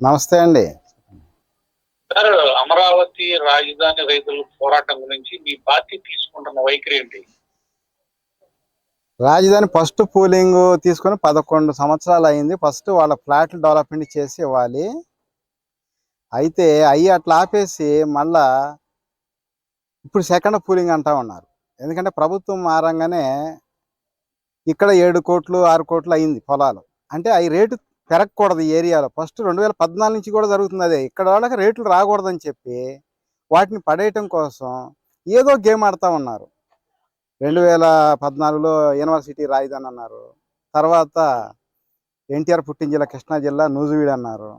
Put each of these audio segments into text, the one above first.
నమస్తే అండి. సార్ అమరావతి రాజధాని రైతుల పోరాటం గురించి మీ పార్టీ తీసుకుంటున్న వైఖరి ఏంటి? రాజధాని ఫస్ట్ పూలింగ్ తీసుకొని పదకొండు సంవత్సరాలు అయింది. ఫస్ట్ వాళ్ళ ఫ్లాట్లు డెవలప్మెంట్ చేసి ఇవ్వాలి అయితే అవి అట్లా ఆపేసి మళ్ళా ఇప్పుడు సెకండ్ పూలింగ్ అంటా ఉన్నారు. ఎందుకంటే ప్రభుత్వం మారంగానే ఇక్కడ ఏడు కోట్లు ఆరు కోట్లు అయింది పొలాలు. అంటే అవి రేటు పెరగకూడదు ఈ ఏరియాలో. ఫస్ట్ రెండు వేల పద్నాలుగు నుంచి కూడా జరుగుతుంది అదే. ఇక్కడ వాళ్ళకి రేట్లు రాకూడదని చెప్పి వాటిని పడేయటం కోసం ఏదో గేమ్ ఆడుతూ ఉన్నారు. రెండు వేల పద్నాలుగులో యూనివర్సిటీ రాజధాని అన్నారు. తర్వాత ఎన్టీఆర్ పుట్టిన జిల్లా కృష్ణా జిల్లా నూజివీడు అన్నారు.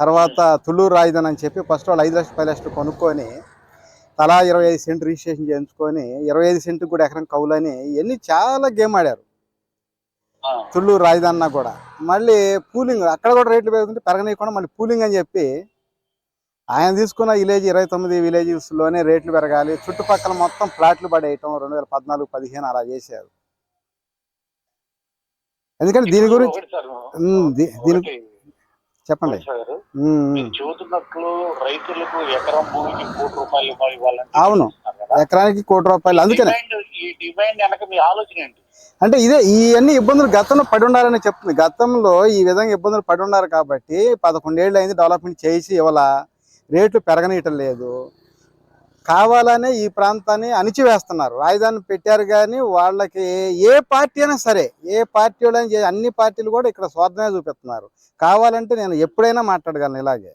తర్వాత తుళ్ళూరు రాజధాని అని చెప్పి ఫస్ట్ వాళ్ళు ఐదు లక్షల పది లక్షలు కొనుక్కొని తలా ఇరవై ఐదు సెంట్ రిజిస్ట్రేషన్ చేయించుకొని ఇరవై ఐదు సెంటు కూడా ఎకరం కౌలని ఇవన్నీ చాలా గేమ్ ఆడారు. తుళ్ళూరు రాజధాని కూడా. మళ్ళీ పూలింగ్ అక్కడ కూడా రేట్లు పెరుగుతుంటే పెరగనీయకుండా మళ్ళీ పూలింగ్ అని చెప్పి ఆయన తీసుకున్న విలేజ్ ఇరవై తొమ్మిది విలేజెస్లోనే రేట్లు పెరగాలి. చుట్టుపక్కల మొత్తం ప్లాట్లు పడేయటం రెండు వేల పద్నాలుగు పదిహేను అలా చేశారు. ఎందుకంటే దీని గురించి దీని చెప్పండి. చెబుతున్నట్లు రైతులకు ఎకరం భూమికి కోటి రూపాయలు అవును. ఎకరానికి కోటి రూపాయలు అందుకనే. ఈ డిమాండ్ వెనక మీ ఆలోచన ఏంటి? అంటే ఇదే ఇవన్నీ ఇబ్బందులు గతంలో పడి ఉండాలని చెప్తుంది. గతంలో ఈ విధంగా ఇబ్బందులు పడి ఉన్నారు కాబట్టి పదకొండేళ్ళు అయింది డెవలప్మెంట్ చేసి ఇవ్వాల రేట్లు పెరగనీయటం లేదు. కావాలనే ఈ ప్రాంతాన్ని అణిచివేస్తున్నారు. రాజధాని పెట్టారు కానీ వాళ్ళకి ఏ పార్టీ అయినా సరే ఏ పార్టీ వాళ్ళని అన్ని పార్టీలు కూడా ఇక్కడ స్వార్థమే చూపిస్తున్నారు. కావాలంటే నేను ఎప్పుడైనా మాట్లాడగలను ఇలాగే.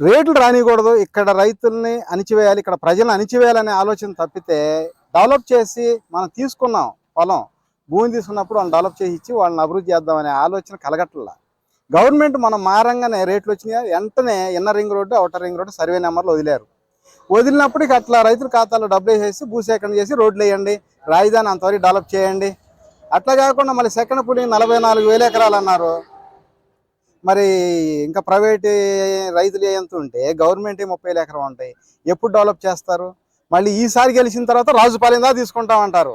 రేట్లు రానికూడదు ఇక్కడ రైతుల్ని అణిచివేయాలి ఇక్కడ ప్రజలను అణిచివేయాలనే ఆలోచన తప్పితే డెవలప్ చేసి మనం తీసుకున్నాం. పొలం భూమి తీసుకున్నప్పుడు వాళ్ళని డెవలప్ చేసి ఇచ్చి వాళ్ళని అభివృద్ధి చేద్దామనే ఆలోచన కలగట్లా. గవర్నమెంట్ మనం మారంగానే రేట్లు వచ్చినాయి? వెంటనే inner ring road outer ring road survey నెంబర్లు వదిలేరు. వదిలినప్పటికీ అట్లా రైతుల ఖాతాలో డబ్బులు వేసేసి భూసేకరణ చేసి రోడ్లు వేయండి రాజధాని అంతవరకు డెవలప్ చేయండి. అట్లా కాకుండా మళ్ళీ సెకండ్ పులింగ్ నలభై నాలుగు వేల ఎకరాలు అన్నారు. మరి ఇంకా ప్రైవేట్ రైతులు ఎంత ఉంటే గవర్నమెంట్ ముప్పై వేల ఎకరం ఉంటాయి. ఎప్పుడు డెవలప్ చేస్తారు? మళ్ళీ ఈసారి గెలిచిన తర్వాత రాజుపాలెం దాకా తీసుకుంటామంటారు.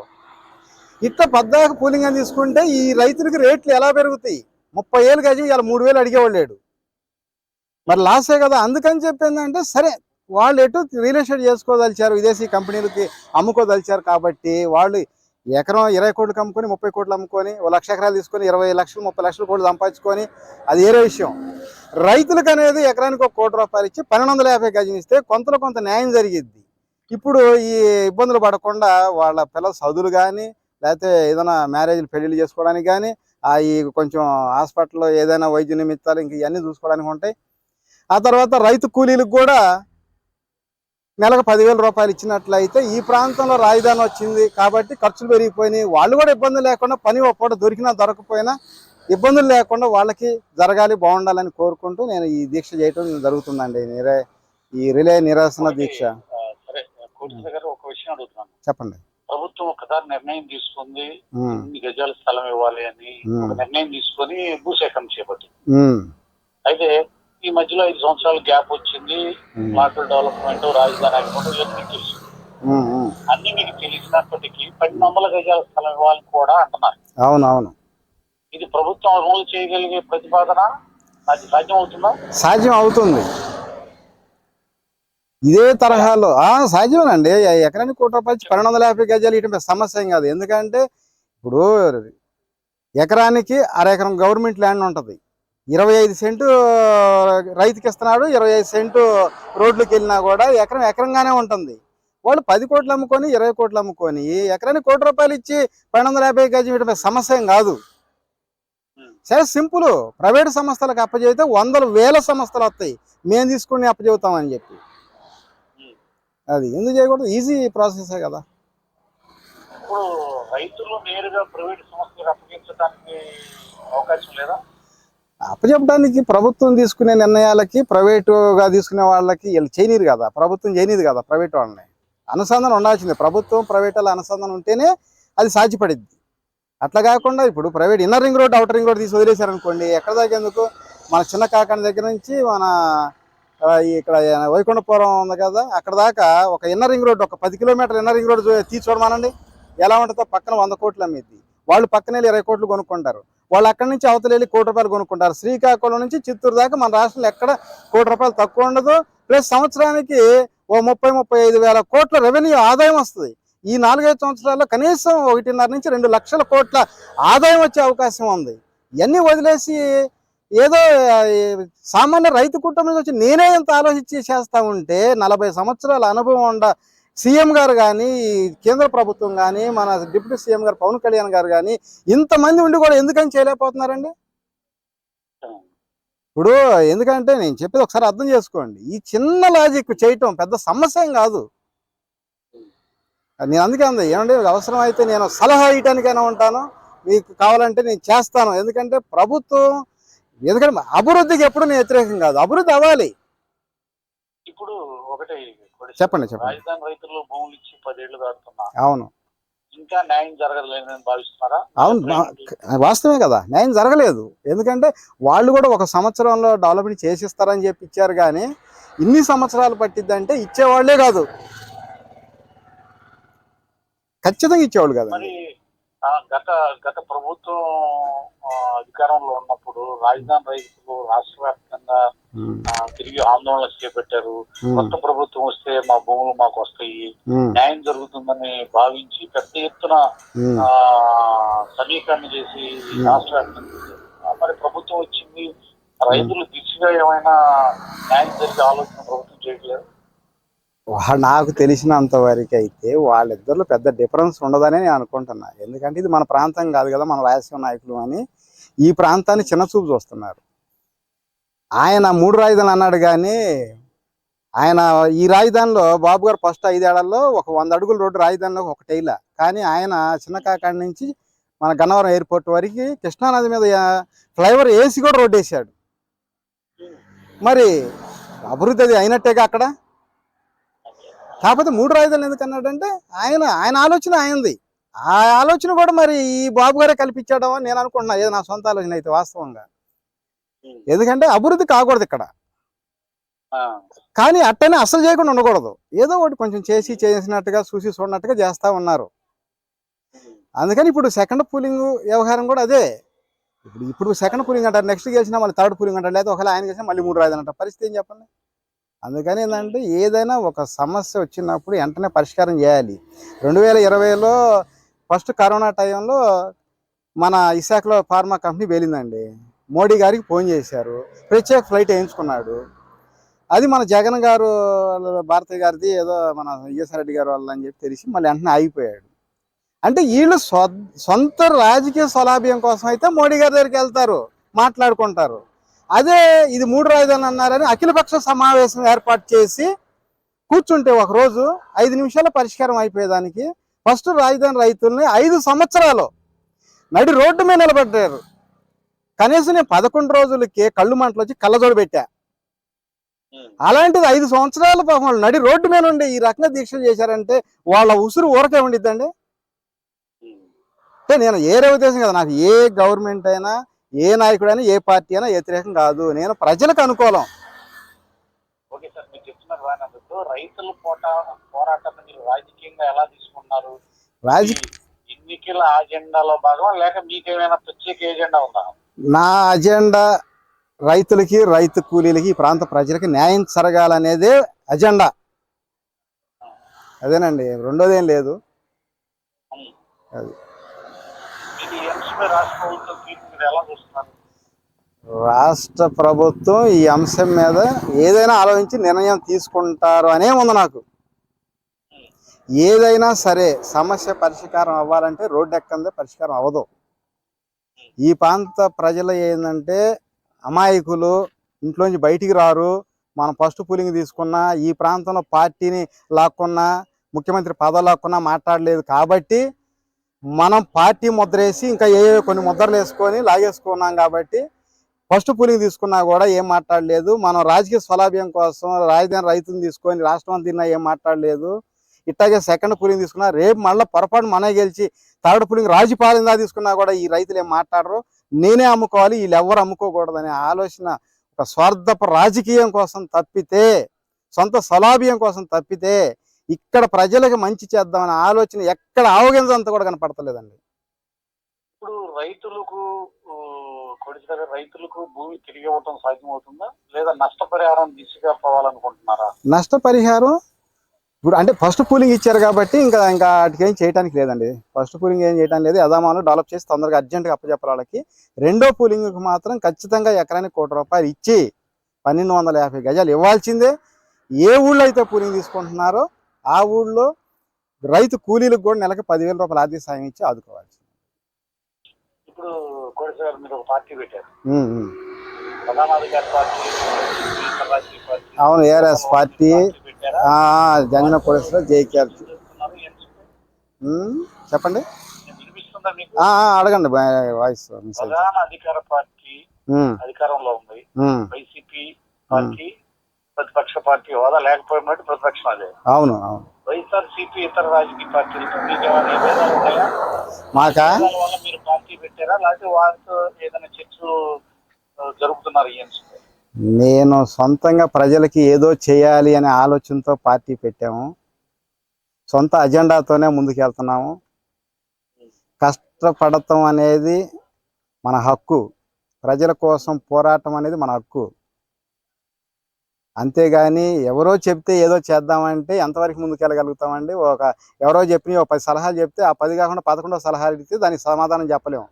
ఇట్లా పద్దాక కూలింగ్ అని తీసుకుంటే ఈ రైతులకి రేట్లు ఎలా పెరుగుతాయి? ముప్పై ఏళ్ళు గజం ఇలా మూడు వేలు అడిగేవాళ్ళు లేడు మరి లాసే కదా అందుకని చెప్పిందంటే సరే వాళ్ళు ఎటు రియల్ ఎస్టేట్ చేసుకోదలిచారు విదేశీ కంపెనీలకి అమ్ముకోదలిచారు కాబట్టి వాళ్ళు ఎకరం ఇరవై కోట్లు అమ్ముకొని ముప్పై కోట్లు అమ్ముకొని ఓ లక్ష ఎకరాలు తీసుకొని ఇరవై లక్షలు ముప్పై లక్షల కోట్లు సంపాదించుకొని అది వేరే విషయం. రైతులకు అనేది ఎకరానికి ఒక కోటి రూపాయలు ఇచ్చి పన్నెండు వందల యాభై గజం ఇస్తే కొంతలో కొంత న్యాయం జరిగిద్ది. ఇప్పుడు ఈ ఇబ్బందులు పడకుండా వాళ్ళ పిల్లల చదువులు కానీ లేకపోతే ఏదైనా మ్యారేజ్లు పెళ్ళిళ్ళు చేసుకోవడానికి కానీ ఆ ఈ కొంచెం హాస్పిటల్లో ఏదైనా వైద్య నిమిత్తాలు ఇంక ఇవన్నీ చూసుకోవడానికి ఉంటాయి. ఆ తర్వాత రైతు కూలీలకు కూడా నెలకు పదివేల రూపాయలు ఇచ్చినట్లయితే ఈ ప్రాంతంలో రాజధాని వచ్చింది కాబట్టి ఖర్చులు పెరిగిపోయినాయి. వాళ్ళు కూడా ఇబ్బంది లేకుండా పని ఒక్కటి దొరికినా దొరకపోయినా ఇబ్బందులు లేకుండా వాళ్ళకి జరగాలి బాగుండాలని కోరుకుంటూ నేను ఈ దీక్ష చేయటం జరుగుతుందండి. నిరే ఈ రిలే నిరసన దీక్ష. చెప్పండి. ప్రభుత్వం ఒకసారి నిర్ణయం తీసుకుంది ఇన్ని గజాల స్థలం ఇవ్వాలి అని. ఒక నిర్ణయం తీసుకొని భూసేకరణ చేపట్టింది. అయితే ఈ మధ్యలో ఐదు సంవత్సరాల గ్యాప్ వచ్చింది ప్లాట్ల డెవలప్మెంట్ రాజధాని ఆగిపోవడం ఇవన్నీ తెలుసు. అన్ని మీకు తెలిసినప్పటికీ పన్నెండు వందల గజాల స్థలం ఇవ్వాలని కూడా అంటున్నారు. అవును అవును ఇది ప్రభుత్వం అమలు చేయగలిగే ప్రతిపాదన అది సాధ్యం అవుతుందా? సాధ్యం అవుతుంది. ఇదే తరహాలో. ఆ ఎకరానికి కోటి రూపాయలు పన్నెండు వందల యాభై గజాలు ఇయటం సమస్య ఏం కాదు. ఎందుకంటే ఇప్పుడు ఎకరానికి అర ఎకరం గవర్నమెంట్ ల్యాండ్ ఉంటుంది. ఇరవై ఐదు సెంటు రైతుకి ఇస్తున్నాడు ఇరవై ఐదు సెంటు రోడ్లకు వెళ్ళినా కూడా ఎకరం ఎకరంగానే ఉంటుంది. వాళ్ళు పది కోట్లు అమ్ముకొని ఇరవై కోట్లు అమ్ముకొని ఎకరానికి కోటి రూపాయలు ఇచ్చి పన్నెండు వందల యాభై గజం ఇయటం సమస్య ఏం కాదు. సరే సింపుల్. ప్రైవేట్ సంస్థలకు అప్పచెబితే వందల వేల సంస్థలు వస్తాయి. మేము తీసుకుని అప్పచెబుతామని చెప్పి. అది ఎందుకు చేయకూడదు? ఈజీ ప్రాసెసే కదా. ఇప్పుడు రైతులు నేరుగా ప్రైవేట్ సంస్థలకు అప్పగించడానికి అవకాశం లేదా? అప్పచెప్పడానికి ప్రభుత్వం తీసుకునే నిర్ణయాలకి ప్రైవేటుగా తీసుకునే వాళ్ళకి వీళ్ళు చేయనీరు కదా. ప్రభుత్వం చేయనీది కదా ప్రైవేట్ వాళ్ళని. అనుసంధానం ఉండాల్సిందే. ప్రభుత్వం ప్రైవేట్ వాళ్ళ అనుసంధానం ఉంటేనే అది సాధ్యపడిద్ది. అట్లా కాకుండా ఇప్పుడు private inner ring road outer ring road తీసి వదిలేశారనుకోండి ఎక్కడ దాకా ఎందుకు? మన చిన్న కాకాని దగ్గర నుంచి మన ఇక్కడ వైకుంఠపురం ఉంది కదా అక్కడ దాకా ఒక ఇన్నర్ రింగ్ రోడ్ ఒక పది కిలోమీటర్ ఇన్నర్ రింగ్ రోడ్ తీసి ఎలా ఉంటుందో పక్కన వంద కోట్లు అమ్మిద్ది. వాళ్ళు పక్కనే ఇరవై కోట్లు కొనుక్కుంటారు. వాళ్ళు అక్కడి నుంచి అవతల వెళ్ళి కోటి రూపాయలు కొనుక్కుంటారు. శ్రీకాకుళం నుంచి చిత్తూరు దాకా మన రాష్ట్రంలో ఎక్కడ కోటి రూపాయలు తక్కువ ఉండదు. ప్లస్ సంవత్సరానికి ఓ ముప్పై ముప్పై ఐదు వేల కోట్ల రెవెన్యూ ఆదాయం వస్తుంది. ఈ నాలుగైదు సంవత్సరాల్లో కనీసం ఒకటిన్నర నుంచి రెండు లక్షల కోట్ల ఆదాయం వచ్చే అవకాశం ఉంది. ఇవన్నీ వదిలేసి ఏదో సామాన్య రైతు కుటుంబం నుంచి వచ్చి నేనే ఇంత ఆలోచించి చేస్తా ఉంటే నలభై సంవత్సరాల అనుభవం ఉండ సీఎం గారు కానీ కేంద్ర ప్రభుత్వం కానీ మన డిప్యూటీ సీఎం గారు పవన్ కళ్యాణ్ గారు కానీ ఇంతమంది ఉండి కూడా ఎందుకని చేయలేకపోతున్నారండి? ఇప్పుడు ఎందుకంటే నేను చెప్పేది ఒకసారి అర్థం చేసుకోండి. ఈ చిన్న లాజిక్ చేయటం పెద్ద సమస్య ఏం కాదు. నేను అందుకే అంది ఏమంటే అవసరం అయితే నేను సలహా ఇవ్వటానికైనా ఉంటాను మీకు కావాలంటే నేను చేస్తాను. ఎందుకంటే ప్రభుత్వం ఎందుకంటే అభివృద్ధికి ఎప్పుడు నేను వ్యతిరేకం కాదు. అభివృద్ధి అవ్వాలి. ఇప్పుడు ఒకటి చెప్పండి చెప్పండి. రాజధాని రైతులు భూములు ఇచ్చి పదేళ్ళు దాటుతున్నా. అవును. ఇంకా న్యాయం జరగలేదని భావిస్తున్నారా? అవును వాస్తవమే కదా. న్యాయం జరగలేదు. ఎందుకంటే వాళ్ళు కూడా ఒక సంవత్సరంలో డెవలప్మెంట్ చేసిస్తారని చెప్పి ఇచ్చారు కానీ ఇన్ని సంవత్సరాలు పట్టిద్దంటే ఇచ్చేవాళ్ళే కాదు. ఖచ్చితంగా ఇచ్చేవాళ్ళు కదా గత గత ప్రభుత్వం అధికారంలో ఉన్నప్పుడు రాజధాని రైతులు రాష్ట్ర వ్యాప్తంగా తిరిగి ఆందోళన చేపట్టారు. కొత్త ప్రభుత్వం వస్తే మా భూములు మాకు వస్తాయి. న్యాయం జరుగుతుందని భావించి పెద్ద ఎత్తున ఆ, సమీకరణ చేసి రాష్ట్ర వ్యాప్తంగా మరి ప్రభుత్వం వచ్చింది. రైతులు దిశగా ఏమైనా న్యాయం జరిగే ఆలోచన ప్రభుత్వం చేయట్లేదు. నాకు తెలిసినంత వరకు అయితే వాళ్ళిద్దరిలో పెద్ద డిఫరెన్స్ ఉండదని నేను అనుకుంటున్నా. ఎందుకంటే ఇది మన ప్రాంతం కాదు కదా మన రాయలసీమ నాయకులు అని ఈ ప్రాంతాన్ని చిన్న చూపు చూస్తున్నారు. ఆయన మూడు రాజధానులు అన్నాడు కానీ ఆయన ఈ రాజధానిలో బాబు గారు ఫస్ట్ ఐదేళ్ళలో ఒక వంద అడుగుల రోడ్డు రాజధానిలో ఒక టైలా కానీ ఆయన చిన్న కాకాడి నుంచి మన గన్నవరం ఎయిర్పోర్ట్ వరకు కృష్ణానది మీద ఫ్లైఓవర్ వేసి కూడా రోడ్డు వేసాడు. మరి అభివృద్ధి అది అయినట్టేగా అక్కడ? కాకపోతే మూడు రాజధానులు ఎందుకు అన్నాడంటే ఆయన ఆయన ఆలోచన ఆయనది. ఆ ఆలోచన కూడా మరి ఈ బాబు గారే కల్పించాడో అని నేను అనుకుంటున్నా. ఏదో నా సొంత ఆలోచన అయితే వాస్తవంగా. ఎందుకంటే అభివృద్ధి కాకూడదు ఇక్కడ. కానీ అట్టనే అసలు చేయకుండా ఉండకూడదు. ఏదో ఒకటి కొంచెం చేసి చేసినట్టుగా చూసి చూడనట్టుగా చేస్తా ఉన్నారు. అందుకని ఇప్పుడు సెకండ్ పూలింగ్ వ్యవహారం కూడా అదే. ఇప్పుడు ఇప్పుడు సెకండ్ పూలింగ్ అంటారు నెక్స్ట్ గెలిచినా మళ్ళీ థర్డ్ పూలింగ్ అంటారు లేదా ఒకవేళ ఆయన గెలిచినా మళ్ళీ మూడు రాజధాని అంటారు. పరిస్థితి ఏం చెప్పండి? అందుకని ఏంటంటే ఏదైనా ఒక సమస్య వచ్చినప్పుడు వెంటనే పరిష్కారం చేయాలి. రెండు వేల ఇరవైలో ఫస్ట్ కరోనా టైంలో మన విశాఖలో ఫార్మా కంపెనీ వెళ్ళిందండి మోడీ గారికి ఫోన్ చేశారు. ప్రత్యేక ఫ్లైట్ వేయించుకున్నాడు. అది మన జగన్ గారు భారతి గారిది ఏదో మన ఈఎస్ఆర్ రెడ్డి గారు వాళ్ళని చెప్పి తెలిసి మళ్ళీ వెంటనే ఆగిపోయాడు. అంటే వీళ్ళు సొంత రాజకీయ స్వలాభ్యం కోసం అయితే మోడీ గారి దగ్గరికి వెళ్తారు మాట్లాడుకుంటారు. అదే ఇది మూడు రాజధానులు అన్నారని అఖిలపక్ష సమావేశం ఏర్పాటు చేసి కూర్చుంటే ఒక రోజు ఐదు నిమిషాల పరిష్కారం అయిపోయేదానికి ఫస్ట్ రాజధాని రైతుల్ని ఐదు సంవత్సరాలు నడి రోడ్డు మీద నిలబడ్డారు. కనీసం నేను పదకొండు రోజులకి కళ్ళు మంటలు వచ్చి కళ్ళజోడు పెట్టా. అలాంటిది ఐదు సంవత్సరాల పాపం నడి రోడ్డు మీద ఉండి ఈ రకంగా దీక్షలు చేశారంటే వాళ్ళ ఉసురు ఊరకే ఉండిద్దండి. అంటే నేను ఏ ఉద్దేశం కదా నాకు ఏ గవర్నమెంట్ అయినా ఏ నాయకుడైనా ఏ పార్టీ అయినా వ్యతిరేకం కాదు. నేను ప్రజలకు అనుకూలం. ఓకే సార్ మీరు చెప్తున్నారు బాగానే రైతుల పోట పోరాటాన్ని మీరు రాజకీయంగా ఎలా తీసుకున్నారు? ఎన్నికల అజెండాలో భాగం లేక మీకేమైనా ప్రత్యేక ఎజెండా ఉందా? నా అజెండా రైతులకి రైతు కూలీలకి ఈ ప్రాంత ప్రజలకి న్యాయం జరగాలనేదే అజెండా. అదేనండి రెండోది ఏం లేదు. అది. రాష్ట్ర ప్రభుత్వం తీర్పు మీరు ఎలా చూస్తున్నారు రాష్ట్ర ప్రభుత్వం ఈ అంశం మీద ఏదైనా ఆలోచించి నిర్ణయం తీసుకుంటారు అనే ఉంది నాకు. ఏదైనా సరే సమస్య పరిష్కారం అవ్వాలంటే రోడ్డు ఎక్కందే పరిష్కారం అవ్వదు. ఈ ప్రాంత ప్రజలు ఏంటంటే అమాయకులు ఇంట్లోంచి బయటికి రారు. మనం ఫస్ట్ పూలింగ్ తీసుకున్నా ఈ ప్రాంతంలో పార్టీని లాక్కున్నా ముఖ్యమంత్రి పదవి లాక్కున్నా మాట్లాడలేదు కాబట్టి మనం పార్టీ ముద్ర వేసి ఇంకా ఏ ఏ కొన్ని ముద్రలు వేసుకొని లాగేసుకున్నాం కాబట్టి ఫస్ట్ పులికి తీసుకున్నా కూడా ఏం మాట్లాడలేదు. మనం రాజకీయ స్వలాభ్యం కోసం రాజధాని రైతుని తీసుకొని రాష్ట్రం తిన్నా ఏం మాట్లాడలేదు. ఇట్లాగే సెకండ్ పులింగ్ తీసుకున్నా రేపు మళ్ళీ పొరపాటు మనే గెలిచి థర్డ్ పులింగ్ రాజుపాలెందా తీసుకున్నా కూడా ఈ రైతులు ఏం మాట్లాడరు. నేనే అమ్ముకోవాలి వీళ్ళు ఎవరు అమ్ముకోకూడదు ఆలోచన. ఒక స్వార్థపు రాజకీయం కోసం తప్పితే సొంత స్వలాభ్యం కోసం తప్పితే ఇక్కడ ప్రజలకు మంచి చేద్దామనే ఆలోచన ఎక్కడ ఆవగింజంత కూడా కనపడతలేదండి. ఇప్పుడు రైతులకు కొడిచిన రైతులకు భూమి తిరిగి ఇవ్వటం సాధ్యమవుతుందా? లేదా నష్టపరిహారం దిశగా పోవాలనుకుంటున్నారా? నష్టపరిహారం? ఇప్పుడు అంటే ఫస్ట్ పూలింగ్ ఇచ్చారు కాబట్టి ఇంకా ఇంకా వాటికి ఏం చేయడానికి లేదండి. ఫస్ట్ పూలింగ్ ఏం చేయడానికి లేదు. యథామాను డెవలప్ చేసి తొందరగా అర్జెంట్గా అప్పచెప్పాలి వాళ్ళకి. రెండో పూలింగ్కి మాత్రం ఖచ్చితంగా ఎకరానికి కోటి రూపాయలు ఇచ్చి పన్నెండు వందల యాభై గజాలు ఇవ్వాల్సిందే. ఏ ఊళ్ళో అయితే పూలింగ్ తీసుకుంటున్నారో ఆ ఊళ్ళో రైతు కూలీలకు కూడా నెలకి పదివేల రూపాయలు ఆర్థిక సాయం ఇచ్చి ఆదుకోవాల్సింది. ఇప్పుడు కోడిస గారు మీరు ఒక పార్టీ పెట్టారు. పార్టీ అవును ఏఆర్ఎస్ పార్టీ. జగన్ పోలీసులో జేకేఆర్ చెప్పండి. అడగండి వాయిస్. ప్రధాన అధికార పార్టీ అధికారంలో ఉంది. వైసీపీ పార్టీ ప్రతిపక్ష పార్టీ హోదా లేకపోయినట్టు ప్రతిపక్షం అదే. అవును అవును. వైఎస్ఆర్ సిపి ఇతర రాజకీయ పార్టీలతో మీకు ఏమైనా విభేదాలు ఉన్నాయా? మాకా? వల్ల మీరు పార్టీ పెట్టారా? లేకపోతే వారితో ఏదైనా చర్చలు జరుపుతున్నారు ఈ అంశం నేను సొంతంగా ప్రజలకి ఏదో చేయాలి అనే ఆలోచనతో పార్టీ పెట్టాము. సొంత అజెండాతోనే ముందుకు వెళ్తున్నాము కష్టపడటం అనేది మన హక్కు. ప్రజల కోసం పోరాటం అనేది మన హక్కు. అంతేగాని ఎవరో చెప్తే ఏదో చేద్దామంటే ఎంతవరకు ముందుకు వెళ్ళగలుగుతామండి ఒక ఎవరో చెప్పి ఒక పది సలహాలు చెప్తే ఆ పది కాకుండా పదకొండో సలహా అడిగితే దానికి సమాధానం చెప్పలేము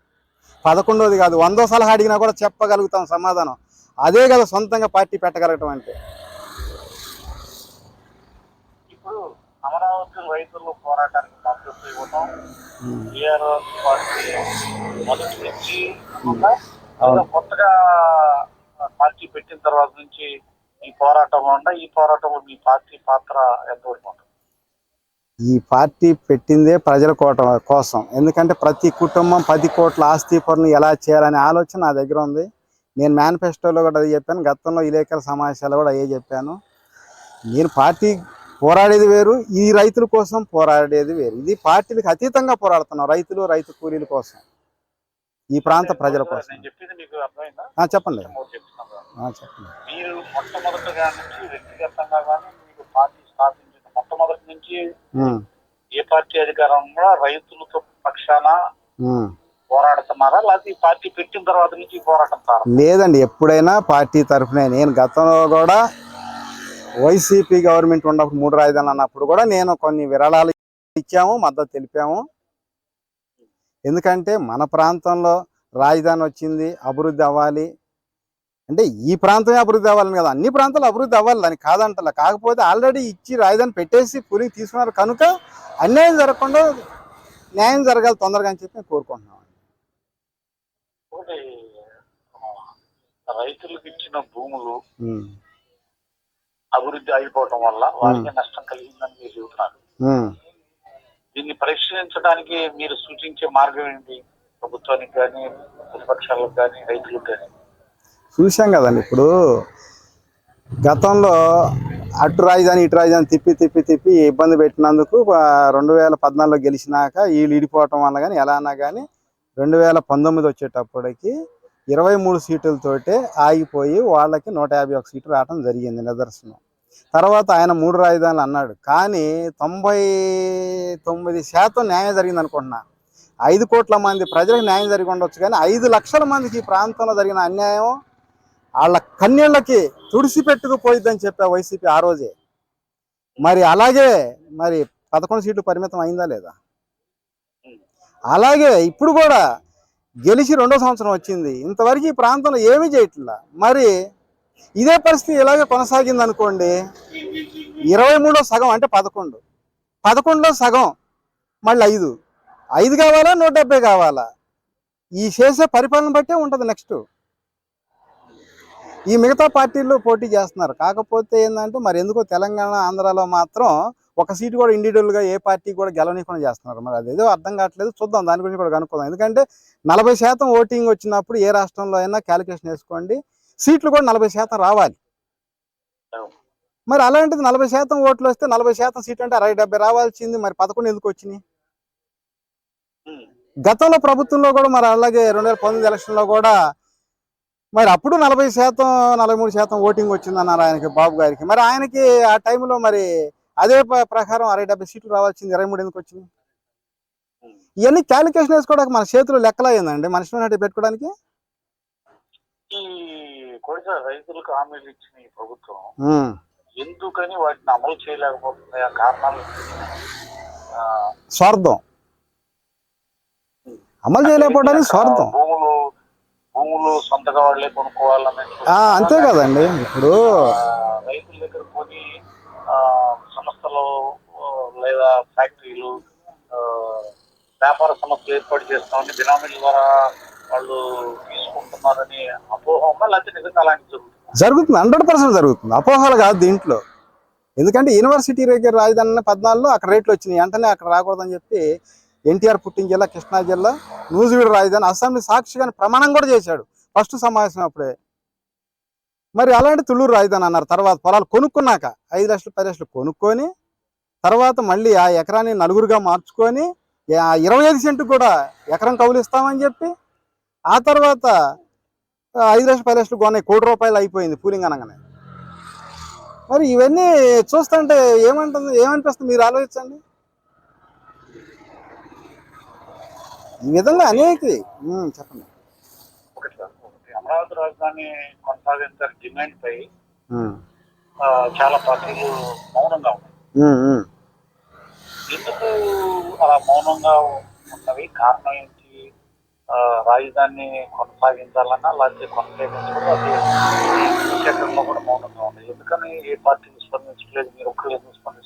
పదకొండోది కాదు వందో సలహా అడిగినా కూడా చెప్పగలుగుతాం సమాధానం. అదే కదా సొంతంగా పార్టీ పెట్టగలగటం అంటే. ఇప్పుడు అమరావతి రైతులు పోరాటానికి మద్దతు ఇవ్వడం టీఆర్ఎస్ పార్టీ మొదటి నుంచి ఉందా? లేదా కొత్తగా పార్టీ పెట్టిన తర్వాత నుంచి ఈ పోరాటంలో ఉందా ఈ పోరాటంలో మీ పార్టీ పాత్ర ఎంతవరకు ఉంటుంది? ఈ పార్టీ పెట్టిందే ప్రజల కోట కోసం. ఎందుకంటే ప్రతి కుటుంబం పది కోట్ల ఆస్తి పనులు ఎలా చేయాలనే ఆలోచన నా దగ్గర ఉంది. నేను మేనిఫెస్టోలో కూడా అది చెప్పాను గతంలో విలేకరుల సమావేశాలు కూడా అయ్యే చెప్పాను. నేను పార్టీ పోరాడేది వేరు ఈ రైతుల కోసం పోరాడేది వేరు. ఇది పార్టీలకు అతీతంగా పోరాడుతున్నాం రైతులు రైతు కూలీల కోసం. ఈ ప్రాంత ప్రజల కోసం. చెప్పండి. మీరు మొట్టమొదటిగా నుంచి వ్యక్తిగతంగా కానీ మీరు పార్టీ స్థాపించిన మొట్టమొదటి నుంచి ఏ పార్టీ అధికారంలో రైతులతో పక్షాన ఉమ్. పోరాడుతున్నారా? లేకపోతే ఈ పార్టీ పెట్టిన తర్వాత నుంచి పోరాటం లేదండి ఎప్పుడైనా పార్టీ తరఫునే. నేను గతంలో కూడా వైసీపీ గవర్నమెంట్ ఉన్నప్పుడు మూడు రాజధానులు అన్నప్పుడు కూడా నేను కొన్ని విరాళాలు ఇచ్చాము మద్దతు తెలిపాము. ఎందుకంటే మన ప్రాంతంలో రాజధాని వచ్చింది అభివృద్ధి అవ్వాలి అంటే ఈ ప్రాంతమే అభివృద్ధి అవ్వాలని కదా. అన్ని ప్రాంతాలు అభివృద్ధి అవ్వాలి. దానికి కాదంటలా. కాకపోతే ఆల్రెడీ ఇచ్చి రాజధాని పెట్టేసి కూలింగ్ తీసుకున్నారు. కనుక అన్యాయం జరగకుండా న్యాయం జరగాలి తొందరగా అని చెప్పి నేను కోరుకుంటున్నాను. రైతులకు ఇచ్చిన భూములు అభివృద్ధి అయిపోవటం వల్ల వారికి నష్టం కలిగిందని మీరు చెబుతున్నారు. దీన్ని పరిష్కరించడానికి మీరు సూచించే మార్గం ఏంటి? ప్రభుత్వానికి కానీ ప్రతిపక్షాలకు కానీ రైతులకు కానీ? చూశాం కదండి ఇప్పుడు. గతంలో అటు రాజధాని ఇటు రాజధాని తిప్పి తిప్పి తిప్పి ఇబ్బంది పెట్టినందుకు రెండు వేల పద్నాలుగులో గెలిచినాక వీళ్ళు ఇడిపోవటం వల్ల కానీ ఎలా అన్నా కానీ రెండు వేల పంతొమ్మిది వచ్చేటప్పటికి ఇరవై మూడు సీట్లతోటే ఆగిపోయి వాళ్ళకి నూట యాభై ఒక సీటు రావడం జరిగింది నిదర్శనం. తర్వాత ఆయన మూడు రాజధానులు అన్నాడు. కానీ తొంభై తొమ్మిది శాతం న్యాయం జరిగింది అనుకుంటున్నా. ఐదు కోట్ల మంది ప్రజలకు న్యాయం జరిగి ఉండొచ్చు కానీ ఐదు లక్షల మందికి ఈ ప్రాంతంలో జరిగిన అన్యాయం వాళ్ళ కన్యళ్ళకి తుడిసిపెట్టుకుపోయిద్దని చెప్పా వైసీపీ ఆ రోజే. మరి అలాగే మరి పదకొండు సీట్లు పరిమితం అయిందా లేదా? అలాగే ఇప్పుడు కూడా గెలిచి రెండో సంవత్సరం వచ్చింది. ఇంతవరకు ఈ ప్రాంతంలో ఏమీ చేయట్లా. మరి ఇదే పరిస్థితి ఇలాగే కొనసాగింది అనుకోండి ఇరవై మూడో సగం అంటే పదకొండు. పదకొండులో సగం మళ్ళీ ఐదు. ఐదు కావాలా? నూట డెబ్బై కావాలా? ఈ చేసే పరిపాలన బట్టే ఉంటుంది నెక్స్ట్. ఈ మిగతా పార్టీలు పోటీ చేస్తున్నారు. కాకపోతే ఏంటంటే మరి ఎందుకో తెలంగాణ ఆంధ్రాలో మాత్రం ఒక సీటు కూడా ఇండివిజువల్గా ఏ పార్టీ కూడా గెలవనీయకుండా చేస్తున్నారు. మరి అదేదో అర్థం కావట్లేదు. చూద్దాం. దాని గురించి కూడా కనుక్కుందాం. ఎందుకంటే నలభై శాతం ఓటింగ్ వచ్చినప్పుడు ఏ రాష్ట్రంలో అయినా క్యాలిక్యులేషన్ వేసుకోండి. సీట్లు కూడా నలభై శాతం రావాలి. మరి అలాంటిది నలభై శాతం ఓట్లు వస్తే నలభై శాతం సీట్ అంటే అరవై డెబ్బై రావాల్సింది. మరి పదకొండు ఎందుకు వచ్చినాయి. గతంలో ప్రభుత్వంలో కూడా మరి అలాగే రెండు వేల పంతొమ్మిది ఎలక్షన్లో కూడా మరి అప్పుడు నలభై శాతం నలభై మూడు శాతం ఓటింగ్ వచ్చిందన్నారు ఆయనకి బాబు గారికి. మరి ఆయనకి ఆ టైంలో మరి అదే ప్రకారం అరవై డెబ్బై సీట్లు రావాల్సింది ఇరవై మూడు ఎందుకు వచ్చింది? ఇవన్నీ క్యాలిక్యులేషన్ వేసుకోవడానికి మన చేతిలో లెక్కలా ఏందండి మనిషి పెట్టుకోవడానికి? రైతులకు హామీలు ఇచ్చిన ఈ ప్రభుత్వం. ఎందుకని వాటిని అమలు చేయలేకపోతుంది? ఆ కారణాలు స్వార్థం. అమలు చేయలేకపోవడానికి స్వార్థం. భూములు భూములు సొంతగా వాళ్ళే కొనుక్కోవాలని అంతే కదండి. ఇప్పుడు రైతుల దగ్గర ఆ, సంస్థలు లేదా ఫ్యాక్టరీలు వ్యాపార సంస్థలు ఏర్పాటు చేస్తామని బినామీల ద్వారా వాళ్ళు తీసుకుంటున్నారని అపోహ ఉందా లేకపోతే నిజంగా అలాంటి జరుగుతుంది. జరుగుతుంది. హండ్రెడ్ పర్సెంట్ జరుగుతుంది. అపోహలు కాదు దీంట్లో. ఎందుకంటే యూనివర్సిటీ దగ్గర రాజధాని పద్నాలుగులో అక్కడ రేట్లు వచ్చినాయి. వెంటనే అక్కడ రాకూడదని చెప్పి ఎన్టీఆర్ పుట్టిన జిల్లా కృష్ణా జిల్లా నూజివీడు రాజధాని అసెంబ్లీ సాక్షిగా ప్రమాణం కూడా చేశాడు. ఫస్ట్ సమావేశం అప్పుడే. మరి అలాంటి తుళ్ళూరు రాజధాని అన్నారు. తర్వాత పొలాలు కొనుక్కున్నాక ఐదు లక్షలు పది లక్షలు కొనుక్కొని తర్వాత మళ్ళీ ఆ ఎకరాన్ని నలుగురుగా మార్చుకొని ఇరవై ఐదు సెంటు కూడా ఎకరం కౌలు ఇస్తామని చెప్పి ఆ తర్వాత ఐదు లక్షలు పది లక్షలు కొన్నాయి. కోటి రూపాయలు అయిపోయింది పూలింగ్ అనగానే. మరి ఇవన్నీ చూస్తుంటే ఏమంటుంది ఏమనిపిస్తుంది? మీరు ఆలోచించండి. ఈ విధంగా అనేక చెప్పండి. అమరావతి రాజధాని కొనసాగించాలి డిమాండ్ పై చాలా పార్టీలు మౌనంగా ఉన్నాయి. ఎందుకు అలా మౌనంగా ఉన్నవి? కారణం ఏంటి? ఆ, రాజధానిని కొనసాగించాలన్నా లేకపోతే కొనసాగించడం అది విషయంలో కూడా మౌనంగా ఉంది ఎందుకని ఏ పార్టీని స్పందించలేదు మీరు ఒక్కరు స్పందిస్తున్నారు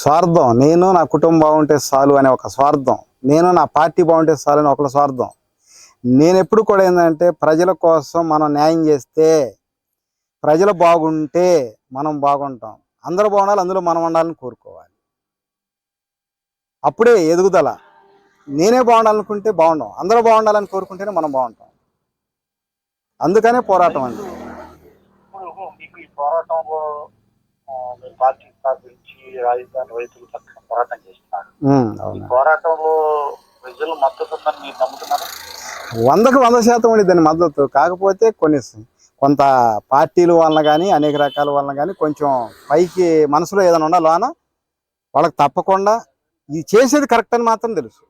స్వార్థం. నేను నా కుటుంబం బాగుంటే చాలు అనే ఒక స్వార్థం. నేను నా పార్టీ బాగుంటే చాలు అని ఒకళ్ళ స్వార్థం. నేను ఎప్పుడు కూడా ఏంటంటే ప్రజల కోసం మనం న్యాయం చేస్తే ప్రజలు బాగుంటే మనం బాగుంటాం. అందరూ బాగుండాలి అందులో మనం ఉండాలని కోరుకోవాలి. అప్పుడే ఎదుగుదల. నేనే బాగుండాలనుకుంటే బాగుండం. అందరూ బాగుండాలని కోరుకుంటేనే మనం బాగుంటాం. అందుకనే పోరాటం అండి. పోరాటం పోరాటంలో పార్టీ రాజధాని రైతుల పక్షం పోరాటం చేస్తున్నారు. ఈ పోరాటంలో ప్రజలు మద్దతు ఉందని మీరు నమ్ముతున్నారు? వందకు వంద శాతం ఉండి దాని మద్దతు. కాకపోతే కొన్ని కొంత పార్టీల వలన కానీ అనేక రకాల వలన కానీ కొంచెం పైకి మనసులో ఏదైనా ఉండాలి లోన వాళ్ళకి తప్పకుండా ఇది చేసేది కరెక్ట్ అని మాత్రం తెలుసు.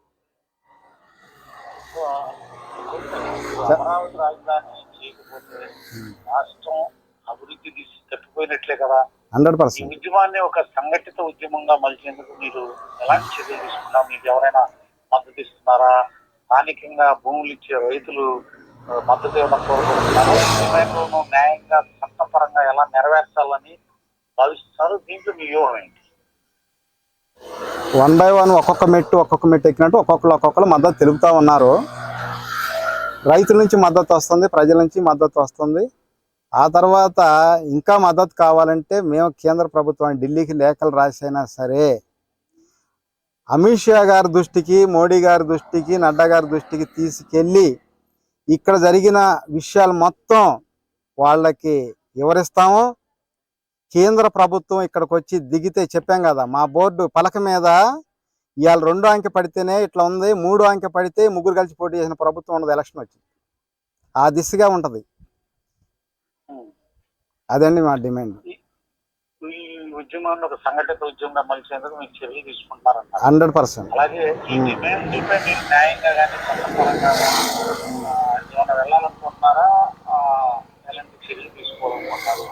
రాజధాని చేయకపోతే రాష్ట్రం అభివృద్ధి తప్పిపోయినట్లే కదా. Hundred percent. ఉద్యమాన్ని ఒక సంఘటిత ఉద్యమంగా మలిచేందుకు మీరు ఎలాంటి చర్యలు తీసుకున్నారు మీకు ఎవరైనా మద్దతు ఇస్తున్నారా? స్థానికంగా భూములు ఇచ్చే రైతులు మద్దతు ఇవ్వడం కోరుకుంటున్నారు? డిమాండ్లను న్యాయంగా చట్టపరంగా ఎలా నెరవేర్చాలని భావిస్తున్నారు? దీంట్లో మీ వ్యూహం ఏంటి? వన్ బై వన్ ఒక్కొక్క మెట్టు ఒక్కొక్క మెట్టు ఎక్కినట్టు ఒక్కొక్కరు ఒక్కొక్కరు మద్దతు తెలుపుతా ఉన్నారు. రైతుల నుంచి మద్దతు వస్తుంది ప్రజల నుంచి మద్దతు వస్తుంది. ఆ తర్వాత ఇంకా మద్దతు కావాలంటే మేము కేంద్ర ప్రభుత్వాన్ని ఢిల్లీకి లేఖలు రాసైనా సరే అమిత్ షా గారి దృష్టికి మోడీ గారి దృష్టికి నడ్డా గారి దృష్టికి తీసుకెళ్ళి ఇక్కడ జరిగిన విషయాలు మొత్తం వాళ్ళకి వివరిస్తాము. కేంద్ర ప్రభుత్వం ఇక్కడికి వచ్చి దిగితే చెప్పాం కదా మా బోర్డు పలక మీద ఇవాళ రెండో అంకె పడితేనే ఇట్లా ఉంది మూడో అంకె పడితే ముగ్గురు కలిసి పోటీ చేసిన ప్రభుత్వం ఉండదు ఎలక్షన్ వచ్చి ఆ దిశగా ఉంటుంది. అదండి మా డిమాండ్. ఈ ఉద్యమాన్ని ఒక సంఘటిత ఉద్యమంగా మలిచేందుకు మీరు చర్యలు తీసుకుంటున్నారన్నారు. Hundred percent. అలాగే ఈ డిమాండ్ పై మీరు న్యాయంగా కానీ చట్టపరంగా ఏమైనా వెళ్ళాలనుకుంటున్నారా? ఎలాంటి చర్యలు తీసుకోవాలనుకుంటున్నారు?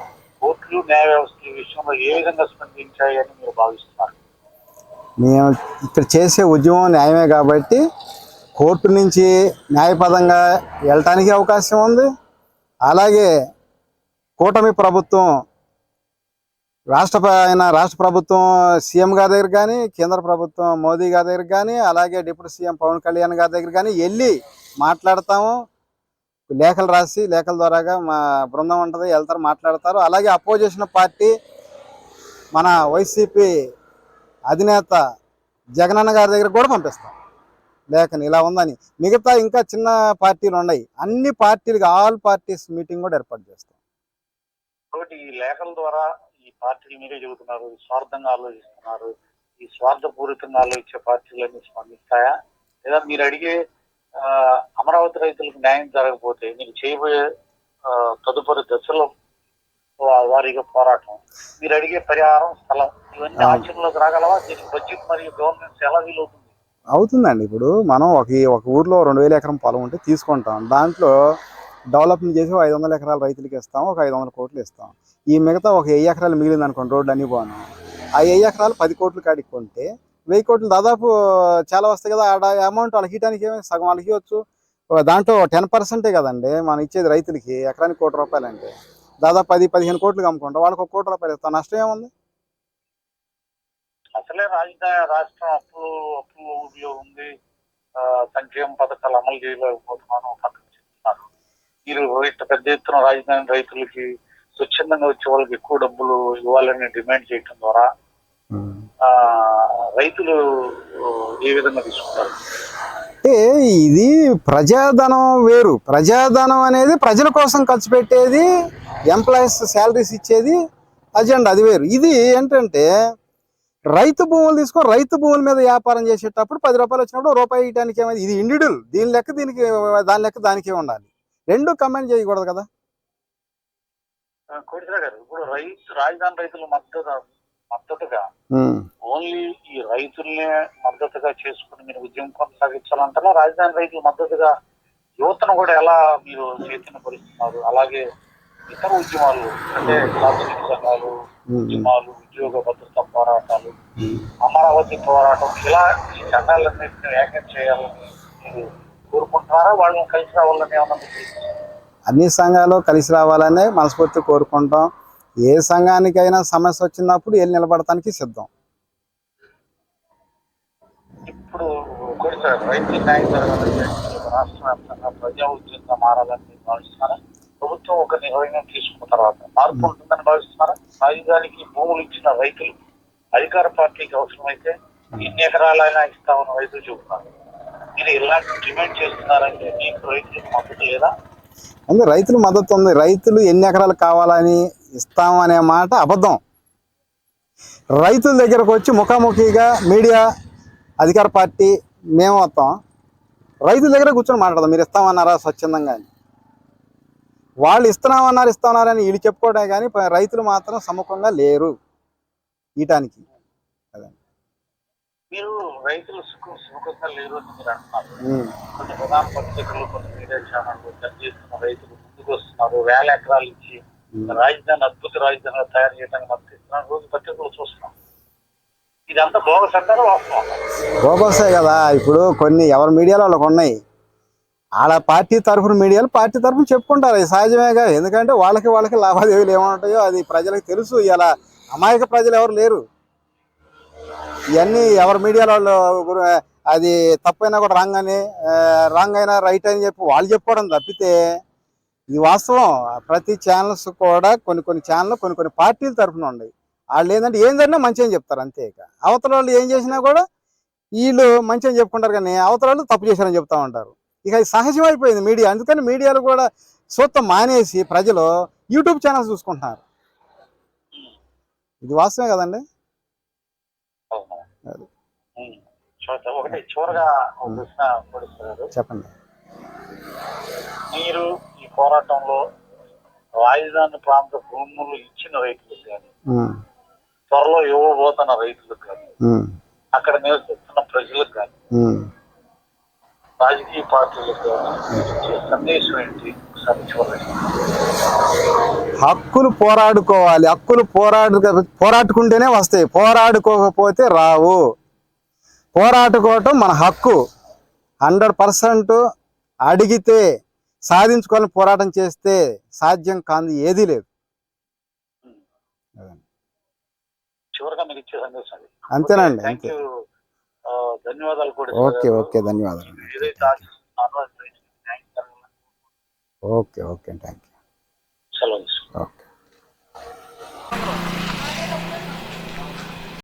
కోర్టులు న్యాయ వ్యవస్థ ఈ విషయంలో ఏ విధంగా స్పందించాయి అని మీరు భావిస్తున్నారు? మేము ఇక్కడ చేసే ఉద్యమం న్యాయమే కాబట్టి కోర్టు నుంచి న్యాయపదంగా వెళ్ళటానికి అవకాశం ఉంది. అలాగే కూటమి ప్రభుత్వం రాష్ట్ర ఆయన రాష్ట్ర ప్రభుత్వం సీఎం గారి దగ్గర కానీ కేంద్ర ప్రభుత్వం మోదీ గారి దగ్గర కానీ అలాగే డిప్యూటీ సీఎం పవన్ కళ్యాణ్ గారి దగ్గర కానీ వెళ్ళి మాట్లాడతాము. లేఖలు రాసి లేఖల ద్వారాగా మా బృందం ఉంటుంది వెళ్తారు మాట్లాడతారు. అలాగే అపోజిషన్ పార్టీ మన వైసీపీ అధినేత జగనన్న గారి దగ్గర కూడా పంపిస్తాం. లేఖని ఇలా ఉందని. మిగతా ఇంకా చిన్న పార్టీలు ఉన్నాయి అన్ని పార్టీలకి ఆల్ పార్టీస్ మీటింగ్ కూడా ఏర్పాటు చేస్తాం. కాబట్టి ఈ లేఖల ద్వారా ఈ పార్టీలు మీరే చెబుతున్నారు స్వార్థంగా ఆలోచిస్తున్నారు ఈ స్వార్థపూరితంగా ఆలోచించే పార్టీలన్నీ స్పందిస్తాయా? లేదా మీరు అడిగే అమరావతి రైతులకు న్యాయం జరగకపోతే మీరు చేయబోయే తదుపరి దశలో వారిగా పోరాటం. మీరు అడిగే పరిహారం స్థలం ఇవన్నీ. ఆచరణలోకి రాగలవా? దీనికి బడ్జెట్ మరియు గవర్నమెంట్ ఎలా వీలవుతుంది? అవుతుందండి. ఇప్పుడు మనం ఒక ఒక ఊర్లో రెండు వేల ఎకరం పొలం ఉంటే తీసుకుంటాం. దాంట్లో డెవలప్మెంట్ చేసి ఐదు వందల ఎకరాల రైతులకి ఇస్తాం ఒక ఐదు వందల కోట్లు ఇస్తాం. ఈ మిగతా ఒక వెయ్యి ఎకరాలు మిగిలింది అనుకోండి రోడ్లు అన్ని బాగున్నాయి. ఆ వెయ్యి ఎకరాలు పది కోట్లు కాడికి కొంటే వెయ్యి కోట్లు దాదాపు చాలా వస్తాయి కదా ఆడ అమౌంట్ వాళ్ళకి ఇవ్వడానికి ఏమి సగం వాళ్ళకి ఇవ్వచ్చు. దాంట్లో టెన్ పర్సెంటే కదండి మనం ఇచ్చేది రైతులకి ఎకరానికి కోటి రూపాయలు అంటే. దాదాపు పది పదిహేను కోట్లు అమ్ముకుంటాం వాళ్ళకి ఒక కోటి రూపాయలు ఇస్తాం. నష్టం ఏముంది? అసలే రాజధాని రాష్ట్రం అప్పులు అప్పులు ఉంది. సంక్షేమ పథకాలు అమలు చేయలేకపోతున్నాను మీరు ఇంత పెద్ద ఎత్తున రాజధాని రైతులకి స్వచ్ఛందంగా వచ్చే వాళ్ళకి ఎక్కువ డబ్బులు ఇవ్వాలని డిమాండ్ చేయడం ద్వారా రైతులు ఏ విధంగా తీసుకుంటారు? అంటే ఇది ప్రజాధనం వేరు. ప్రజాధనం అనేది ప్రజల కోసం ఖర్చు పెట్టేది ఎంప్లాయీస్ శాలరీస్ ఇచ్చేది అజెండా అది వేరు. ఇది ఏంటంటే రైతు భూములు తీసుకొని రైతు భూముల మీద వ్యాపారం చేసేటప్పుడు పది రూపాయలు వచ్చినప్పుడు రూపాయి ఇవ్వడానికి ఏమైంది? ఇది ఇండివిడువల్ దీని లెక్క దీనికి దాని లెక్క దానికే ఉండాలి. రెండు కమెంట్ చేయకూడదు కదా కోడిసా గారు ఇప్పుడు రైతు రాజధాని రైతుల మద్దతు మద్దతుగా. ఓన్లీ ఈ రైతుల్నే మద్దతుగా చేసుకుని మీరు ఉద్యమం కొనసాగించాలంటారా రాజధాని రైతుల మద్దతుగా యువతను కూడా ఎలా మీరు అలాగే ఇతర ఉద్యమాలు అంటే సంఘాలు. ఉద్యమాలు ఉద్యోగ భద్రత పోరాటాలు అమరావతి పోరాటం ఇలా ఈ సంఘాలన్నింటినీ ఏకం చేయాలని మీరు కోరుకుంటున్నారా? వాళ్ళని కలిసి రావాలని ఏమన్నా? అన్ని సంఘాలు కలిసి రావాలనే మనస్ఫూర్తి కోరుకుంటాం. ఏ సంఘానికైనా సమస్య వచ్చినప్పుడు వెళ్ళి నిలబడటానికి సిద్ధం. ఇప్పుడు రైతు రాష్ట్ర వ్యాప్తంగా ప్రజా ఉద్యోగంగా మారాలని మీరు భావిస్తున్నారా? ప్రభుత్వం ఒక నిర్ణయం తీసుకున్న తర్వాత మార్పు ఉంటుందని భావిస్తున్నారా? రాజధానికి భూములు ఇచ్చిన రైతులు అధికార పార్టీకి అవసరమైతే ఎన్ని ఎకరాలైనా ఇస్తామని రైతులు చెబుతున్నారు. మీరు ఇలాంటి డిమాండ్ చేస్తున్నారంటే మీకు రైతులకు మద్దతు లేదా అంటే రైతులు మద్దతు ఉంది. రైతులు ఎన్ని ఎకరాలు కావాలని ఇస్తామనే మాట అబద్ధం. రైతుల దగ్గరకు వచ్చి ముఖాముఖిగా మీడియా అధికార పార్టీ మేము వస్తాం. రైతుల దగ్గర కూర్చొని మాట్లాడదాం. మీరు ఇస్తామన్నారా స్వచ్ఛందంగా అని. వాళ్ళు ఇస్తున్నామన్నారు ఇస్తామన్నారని వీళ్ళు చెప్పుకోవడమే కానీ రైతులు మాత్రం సముఖంగా లేరు. ఈటానికి. మీరు రైతులు సుఖ సుఖంగా లేరు అని మీరు అంటున్నారు. కొన్ని ప్రధాన పత్రికలు కొన్ని మీడియా ఛానళ్ళు చేస్తున్న రైతులు ముందుకు వస్తున్నారు. వేల ఎకరాలు ఇచ్చి రాజధాని అద్భుత రాజధానిగా తయారు చేయడానికి మద్దతు ఇస్తున్నారు రోజు పత్రికలు చూస్తున్నాం. ఇదంతా బోగస్ అంటారా బోగసే కదా. ఇప్పుడు కొన్ని ఎవరి మీడియాలో వాళ్ళకు ఉన్నాయి. వాళ్ళ పార్టీ తరఫున మీడియాలు పార్టీ తరఫున చెప్పుకుంటారు. అది సహజమేగా ఎందుకంటే వాళ్ళకి వాళ్ళకి లావాదేవీలు ఏముంటాయో అది ప్రజలకు తెలుసు. ఇలా అమాయక ప్రజలు ఎవరు లేరు. ఇవన్నీ ఎవరి మీడియాలో వాళ్ళు గురు- అది తప్పైనా కూడా రాంగ్ అని రాంగ్ అయినా రైట్ అని చెప్పి వాళ్ళు చెప్పుకోవడం తప్పితే ఇది వాస్తవం ప్రతి ఛానల్స్ కూడా కొన్ని కొన్ని ఛానల్ కొన్ని కొన్ని పార్టీల తరఫున ఉన్నాయి వాళ్ళు ఏంటంటే ఏం జరిగినా మంచి అని చెప్తారు అంతే ఇక. అవతల వాళ్ళు ఏం చేసినా కూడా వీళ్ళు మంచి అని చెప్పుకుంటారు కానీ అవతల వాళ్ళు తప్పు చేశారని చెప్తా ఉంటారు. ఇక అది సహజమైపోయింది మీడియా అందుకని మీడియాలు కూడా సూత్తం మానేసి ప్రజలు యూట్యూబ్ ఛానల్స్ చూసుకుంటున్నారు. ఇది వాస్తవమే కదండి అవును. అది. ఉం. చూద్దాం. ఒకటి చివరగా ప్రశ్న పొడిస్తారు చెప్పండి. మీరు ఈ పోరాటంలో రాజధాని ప్రాంత భూములు ఇచ్చిన రైతులకు కానీ త్వరలో ఇవ్వబోతున్న రైతులకు కానీ అక్కడ నివసిస్తున్న ప్రజలకు కానీ. రాజకీయ పార్టీలకు సందేశం ఏంటి? హక్కులు పోరాడుకోవాలి. హక్కులు పోరాడు పోరాడుకుంటేనే వస్తాయి. పోరాడుకోకపోతే రావు. పోరాడుకోవటం మన హక్కు. హండ్రెడ్ పర్సెంట్ అడిగితే సాధించుకొని పోరాటం చేస్తే సాధ్యం కాదు ఏదీ లేదు. అంతేనండి అంతే. ఓకే ఓకే ధన్యవాదాలు. Okay okay thank you okay.